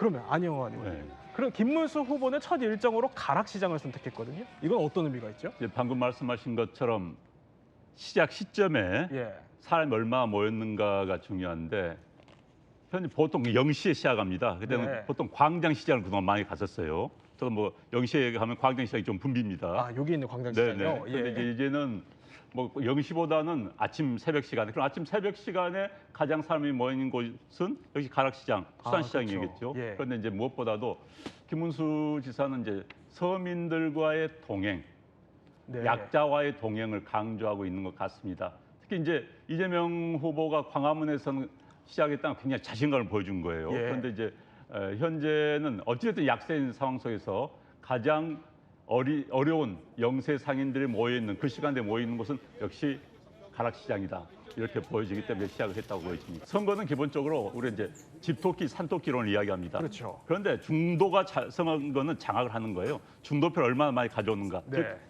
그러면 안영호 의원. 네. 그럼 김문수 후보는 첫 일정으로 가락시장을 선택했거든요. 이건 어떤 의미가 있죠? 이제 방금 말씀하신 것처럼 시작 시점에 예. 사람이 얼마나 모였는가가 중요한데 현재 보통 0시에 시작합니다. 그때는 네. 보통 광장 시장을 그동안 많이 갔었어요. 저도 뭐 0시에 가면 광장 시장이 좀 붐빕니다. 아 여기 있는 광장시장이요. 네네. 근데 예. 이제 이제는 뭐 0시보다는 아침 새벽 시간에 그럼 아침 새벽 시간에 가장 사람이 모이는 곳은 역시 가락시장, 아, 수산시장이겠죠. 그렇죠. 예. 그런데 이제 무엇보다도 김문수 지사는 이제 서민들과의 동행, 네. 약자와의 동행을 강조하고 있는 것 같습니다. 특히 이제 이재명 후보가 광화문에서는 시작했다는 굉장히 자신감을 보여준 거예요. 예. 그런데 이제 어, 현재는 어찌됐든 약세인 상황 속에서 가장 어리, 어려운 영세 상인들이 모여 있는 그 시간대에 모여 있는 곳은 역시 가락시장이다. 이렇게 보여지기 때문에 시작을 했다고 보여집니다. 선거는 기본적으로 우리 이제 집토끼, 산토끼론을 이야기합니다. 그렇죠. 그런데 중도가 자- 선거는 장악을 하는 거예요. 중도표를 얼마나 많이 가져오는가. 네. 즉